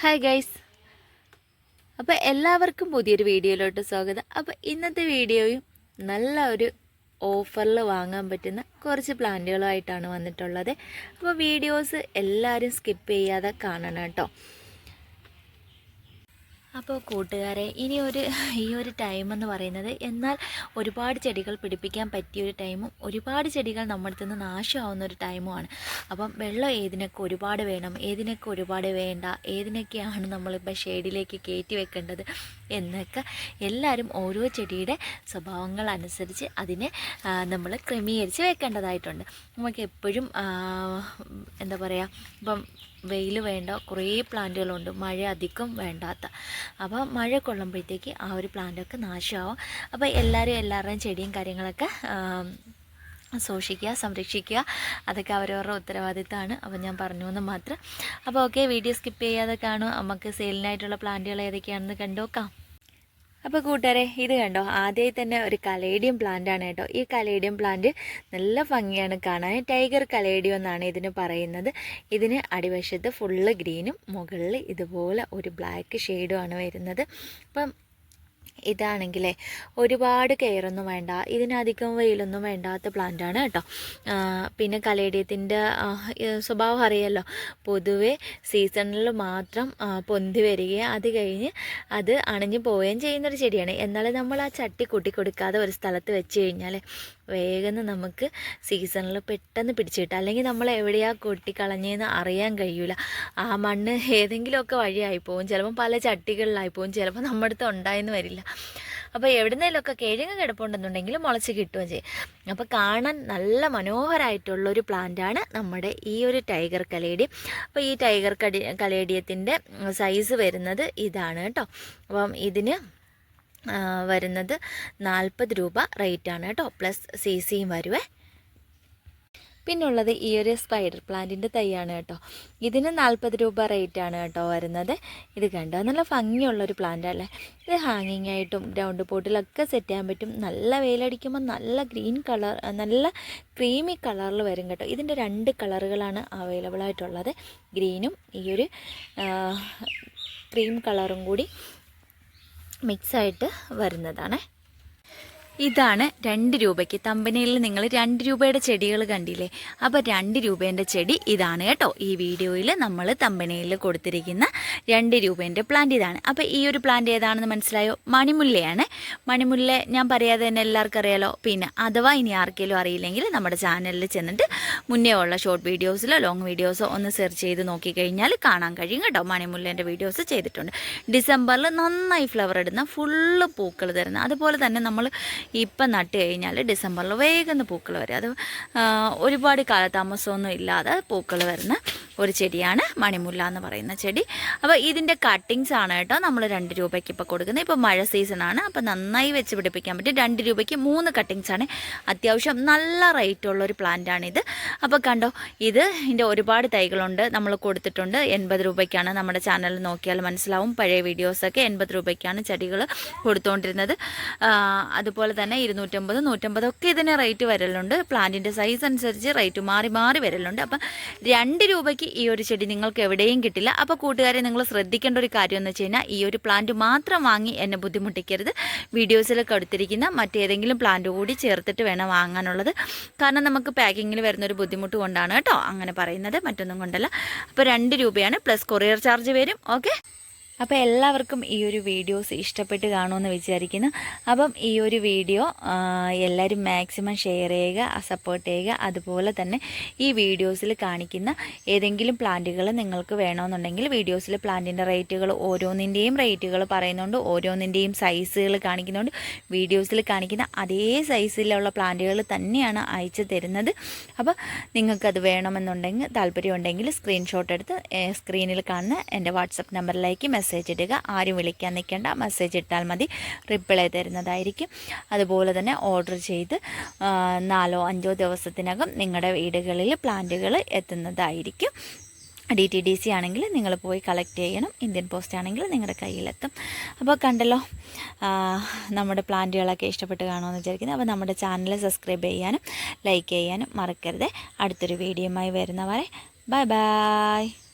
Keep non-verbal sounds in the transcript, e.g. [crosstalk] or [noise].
Hi guys അപ്പോൾ എല്ലാവർക്കും പുതിയൊരു വീഡിയോയിലോട്ട് സ്വാഗതം. അപ്പോൾ ഇന്നത്തെ വീഡിയോയും നല്ല ഒരു ഓഫറിൽ വാങ്ങാൻ പറ്റുന്ന കുറച്ച് പ്ലാന്റുകളുമായിട്ടാണ് വന്നിട്ടുള്ളത്. അപ്പോൾ വീഡിയോസ് എല്ലാവരും സ്കിപ്പ് ചെയ്യാതെ കാണണം കേട്ടോ. അപ്പോൾ കൂട്ടുകാരെ ഇനി ഒരു [laughs] ഈ ഒരു ടൈം എന്ന് പറയുന്നത് എന്നാൽ ഒരുപാട് ചെടികൾ പിടിപ്പിക്കാൻ പറ്റിയ ഒരു ടൈമും ഒരുപാട് ചെടികൾ നമ്മുടെ നിന്ന് നാശമാവുന്ന ഒരു ടൈമുമാണ് അപ്പം വെള്ളം ഏതിനൊക്കെ ഒരുപാട് വേണം ഏതിനൊക്കെ ഒരുപാട് വേണ്ട ഏതിനൊക്കെയാണ് നമ്മളിപ്പോൾ ഷെയ്ഡിലേക്ക് കയറ്റി വെക്കേണ്ടത്? എന്നൊക്കെ എല്ലാവരും ഓരോ ചെടിയുടെ സ്വഭാവങ്ങൾ അനുസരിച്ച് അതിനെ നമ്മൾ ക്രമീകരിച്ച് വെക്കേണ്ടതായിട്ടുണ്ട്. നമുക്ക് എപ്പോഴും എന്താ പറയുക ഇപ്പം വെയിൽ വേണ്ട കുറേ പ്ലാന്റുകളുണ്ട് മഴ അധികം വേണ്ടാത്ത. അപ്പോൾ മഴ കൊള്ളുമ്പോഴത്തേക്ക് ആ ഒരു പ്ലാന്റൊക്കെ നാശമാവും. അപ്പോൾ എല്ലാവരും എല്ലാവരുടെയും ചെടിയും കാര്യങ്ങളൊക്കെ സൂക്ഷിക്കുക സംരക്ഷിക്കുക. അതൊക്കെ അവരവരുടെ ഉത്തരവാദിത്തമാണ് അപ്പോൾ ഞാൻ പറഞ്ഞു എന്ന് മാത്രം. അപ്പോൾ ഓക്കെ വീഡിയോ സ്കിപ്പ് ചെയ്യാതെ കാണും. നമുക്ക് സെയിലിനായിട്ടുള്ള പ്ലാന്റുകൾ ഏതൊക്കെയാണെന്ന് കണ്ടുനോക്കാം അപ്പോൾ കൂട്ടുകാരെ ഇത് കണ്ടോ? ആദ്യമായി തന്നെ ഒരു കലേഡിയം പ്ലാന്റ് ആണ് കേട്ടോ. ഈ കലേഡിയം പ്ലാന്റ് നല്ല ഭംഗിയാണ് കാണാൻ. ടൈഗർ കലേഡിയം എന്നാണ് ഇതിന് പറയുന്നത്. ഇതിന് അടിവശത്ത് ഫുള്ള് ഗ്രീനും മുകളിൽ ഇതുപോലെ ഒരു ബ്ലാക്ക് ഷെയ്ഡും ആണ് വരുന്നത്. അപ്പം ഇതാണെങ്കിലേ ഒരുപാട് കെയറൊന്നും വേണ്ട ഇതിനധികം വെയിലൊന്നും വേണ്ടാത്ത പ്ലാന്റാണ് കേട്ടോ. പിന്നെ കലേഡിയത്തിന്റെ സ്വഭാവം അറിയാലോ. പൊതുവെ സീസണിൽ മാത്രം പൊന്തി വരികയും അത് കഴിഞ്ഞ് അത് അണഞ്ഞു പോവുകയും ചെയ്യുന്നൊരു ചെടിയാണ്. എന്നാൽ നമ്മൾ ആ ചട്ടി കൂട്ടി കൊടുക്കാതെ ഒരു സ്ഥലത്ത് വെച്ച് കഴിഞ്ഞാൽ വേഗം നമുക്ക് സീസണിൽ പെട്ടെന്ന് പിടിച്ചു കിട്ടും അല്ലെങ്കിൽ നമ്മൾ എവിടെയാണ് കൊട്ടിക്കളഞ്ഞതെന്ന് അറിയാൻ കഴിയൂല. ആ മണ്ണ് ഏതെങ്കിലുമൊക്കെ വഴിയായി പോകും ചിലപ്പം പല ചട്ടികളിലായി പോകും ചിലപ്പോൾ നമ്മുടെ അടുത്ത് ഉണ്ടായെന്ന് വരില്ല. അപ്പോൾ എവിടുന്നേലൊക്കെ കിഴങ്ങ് കിടപ്പുണ്ടെന്നുണ്ടെങ്കിൽ മുളച്ച് കിട്ടുകയും ചെയ്യും. അപ്പോൾ കാണാൻ നല്ല മനോഹരമായിട്ടുള്ളൊരു പ്ലാന്റാണ് നമ്മുടെ ഈ ഒരു ടൈഗർ കലേഡിയം അപ്പോൾ ഈ ടൈഗർ കടി കലേഡിയത്തിന്റെ സൈസ് വരുന്നത് ഇതാണ് കേട്ടോ. അപ്പം ഇതിന് വരുന്നത് നാൽപ്പത് രൂപ റേറ്റാണ് കേട്ടോ. പ്ലസ് സി സിയും വരുവേ. പിന്നുള്ളത് ഈ ഒരു സ്പൈഡർ പ്ലാന്റിന്റെ തൈയാണ് കേട്ടോ. ഇതിന് നാൽപ്പത് രൂപ റേറ്റാണ് കേട്ടോ വരുന്നത്. ഇത് കണ്ടോ? നല്ല ഭംഗിയുള്ളൊരു പ്ലാന്റ് അല്ലേ? ഇത് ഹാങ്ങിങ് ആയിട്ടും ഗ്രൗണ്ട് പോട്ടിലൊക്കെ സെറ്റ് ചെയ്യാൻ പറ്റും. നല്ല വെയിലടിക്കുമ്പോൾ നല്ല ഗ്രീൻ കളർ നല്ല ക്രീമി കളറിൽ വരും കേട്ടോ. ഇതിന്റെ രണ്ട് കളറുകളാണ് അവൈലബിൾ ആയിട്ടുള്ളത്. ഗ്രീനും ഈ ഒരു ക്രീം കളറും കൂടി മിക്സായിട്ട് വരുന്നതാണ്. ഇതാണ് രണ്ട് രൂപയ്ക്ക്. തമ്പനയിൽ നിങ്ങൾ രണ്ട് രൂപയുടെ ചെടികൾ കണ്ടില്ലേ? അപ്പോൾ രണ്ട് രൂപേന്റെ ചെടി ഇതാണ് കേട്ടോ. ഈ വീഡിയോയിൽ നമ്മൾ തമ്പനയിൽ കൊടുത്തിരിക്കുന്ന രണ്ട് രൂപേന്റെ പ്ലാന്റ് ഇതാണ്. അപ്പോൾ ഈ ഒരു പ്ലാന്റ് ഏതാണെന്ന് മനസ്സിലായോ? മണിമുല്ലയാണ്. മണിമുല്ല ഞാൻ പറയാതെ തന്നെ എല്ലാവർക്കും അറിയാലോ. പിന്നെ അഥവാ ഇനി ആർക്കെങ്കിലും അറിയില്ലെങ്കിൽ നമ്മുടെ ചാനലിൽ ചെന്നിട്ട് മുന്നേ ഉള്ള ഷോർട്ട് വീഡിയോസിലോ ലോങ് വീഡിയോസോ ഒന്ന് സെർച്ച് ചെയ്ത് നോക്കിക്കഴിഞ്ഞാൽ കാണാൻ കഴിയും കേട്ടോ. മണിമുല്ലേന്റെ വീഡിയോസ് ചെയ്തിട്ടുണ്ട്. ഡിസംബറിൽ നന്നായി ഫ്ലവർ ഇടുന്ന ഫുള്ള് പൂക്കൾ തരുന്ന. അതുപോലെ തന്നെ നമ്മൾ ഇപ്പം നട്ട് കഴിഞ്ഞാൽ ഡിസംബറിൽ വേഗം പൂക്കൾ വരും. അത് ഒരുപാട് കാലതാമസമൊന്നും ഇല്ലാതെ പൂക്കൾ വരുന്ന ഒരു ചെടിയാണ് മണിമുല്ല എന്ന് പറയുന്ന ചെടി. അപ്പോൾ ഇതിന്റെ കട്ടിങ്സ് ആണ് കേട്ടോ നമ്മൾ രണ്ട് രൂപയ്ക്ക് ഇപ്പോൾ കൊടുക്കുന്നത്. ഇപ്പോൾ മഴ സീസണാണ് അപ്പോൾ നന്നായി വെച്ച് പിടിപ്പിക്കാൻ പറ്റും രണ്ട് രൂപയ്ക്ക് മൂന്ന് കട്ടിങ്സ് ആണ്. അത്യാവശ്യം നല്ല റേറ്റ് ഉള്ളൊരു ഒരു പ്ലാന്റ് ഇത്. അപ്പോൾ കണ്ടോ ഇത് ഇതിന്റെ ഒരുപാട് തൈകളുണ്ട് നമ്മൾ കൊടുത്തിട്ടുണ്ട്. എൺപത് രൂപയ്ക്കാണ് നമ്മുടെ ചാനൽ നോക്കിയാൽ മനസ്സിലാവും. പഴയ വീഡിയോസൊക്കെ എൺപത് രൂപയ്ക്കാണ് ചെടികൾ കൊടുത്തുകൊണ്ടിരുന്നത് അതുപോലെ തന്നെ ഇരുന്നൂറ്റമ്പത് നൂറ്റമ്പതൊക്കെ ഇതിന് റേറ്റ് വരലുണ്ട്. പ്ലാന്റിന്റെ സൈസ് അനുസരിച്ച് റേറ്റ് മാറി മാറി വരലുണ്ട്. അപ്പം രണ്ട് രൂപയ്ക്ക് ഈ ഒരു ചെടി നിങ്ങൾക്ക് എവിടെയും കിട്ടില്ല. അപ്പോൾ കൂട്ടുകാരെ നിങ്ങൾ ശ്രദ്ധിക്കേണ്ട ഒരു കാര്യം എന്ന് വെച്ച് കഴിഞ്ഞാൽ ഈ ഒരു പ്ലാന്റ് മാത്രം വാങ്ങി എന്നെ ബുദ്ധിമുട്ടിക്കരുത്. വീഡിയോസിലൊക്കെ എടുത്തിരിക്കുന്ന മറ്റേതെങ്കിലും പ്ലാന്റ് കൂടി ചേർത്തിട്ട് വേണം വാങ്ങാനുള്ളത്. കാരണം നമുക്ക് പാക്കിങ്ങിൽ വരുന്നൊരു ബുദ്ധിമുട്ട് കൊണ്ടാണ് കേട്ടോ അങ്ങനെ പറയുന്നത്. മറ്റൊന്നും കൊണ്ടല്ല. അപ്പോൾ രണ്ട് രൂപയാണ് പ്ലസ് കൊറിയർ ചാർജ് വരും. ഓക്കെ അപ്പോൾ എല്ലാവർക്കും ഈ ഒരു വീഡിയോസ് ഇഷ്ടപ്പെട്ട് കാണുമെന്ന് വിചാരിക്കുന്നു. അപ്പം ഈ ഒരു വീഡിയോ എല്ലാവരും മാക്സിമം ഷെയർ ചെയ്യുക സപ്പോർട്ട് ചെയ്യുക. അതുപോലെ തന്നെ ഈ വീഡിയോസിൽ കാണിക്കുന്ന ഏതെങ്കിലും പ്ലാന്റുകൾ നിങ്ങൾക്ക് വേണമെന്നുണ്ടെങ്കിൽ വീഡിയോസിൽ പ്ലാന്റിന്റെ റേറ്റുകൾ ഓരോന്നിന്റെയും റേറ്റുകൾ പറയുന്നുണ്ട് ഓരോന്നിന്റെയും സൈസുകൾ കാണിക്കുന്നുണ്ട്. വീഡിയോസിൽ കാണിക്കുന്ന അതേ സൈസിലുള്ള പ്ലാന്റുകൾ തന്നെയാണ് അയച്ചു തരുന്നത്. അപ്പോൾ നിങ്ങൾക്കത് വേണമെന്നുണ്ടെങ്കിൽ താല്പര്യമുണ്ടെങ്കിൽ സ്ക്രീൻഷോട്ട് എടുത്ത് സ്ക്രീനിൽ കാണുന്ന എന്റെ വാട്സപ്പ് നമ്പറിലേക്ക് ഇടുക. ആരും വിളിക്കാൻ നിൽക്കേണ്ട. മെസ്സേജ് ഇട്ടാൽ മതി. റിപ്ലൈ തരുന്നതായിരിക്കും. അതുപോലെ തന്നെ ഓർഡർ ചെയ്ത് നാലോ അഞ്ചോ ദിവസത്തിനകം നിങ്ങളുടെ വീടുകളിൽ പ്ലാന്റുകൾ എത്തുന്നതായിരിക്കും. ഡി ടി ഡി സി ആണെങ്കിൽ നിങ്ങൾ പോയി കളക്ട് ചെയ്യണം. ഇന്ത്യൻ പോസ്റ്റ് ആണെങ്കിൽ നിങ്ങളുടെ കയ്യിലെത്തും. അപ്പോൾ കണ്ടല്ലോ നമ്മുടെ പ്ലാന്റുകളൊക്കെ ഇഷ്ടപ്പെട്ട് കാണുമെന്ന് വിചാരിക്കുന്നത് അപ്പോൾ നമ്മുടെ ചാനൽ സബ്സ്ക്രൈബ് ചെയ്യാനും ലൈക്ക് ചെയ്യാനും മറക്കരുത്. അടുത്തൊരു വീഡിയോയുമായി വരുന്നവരെ ബൈ ബൈ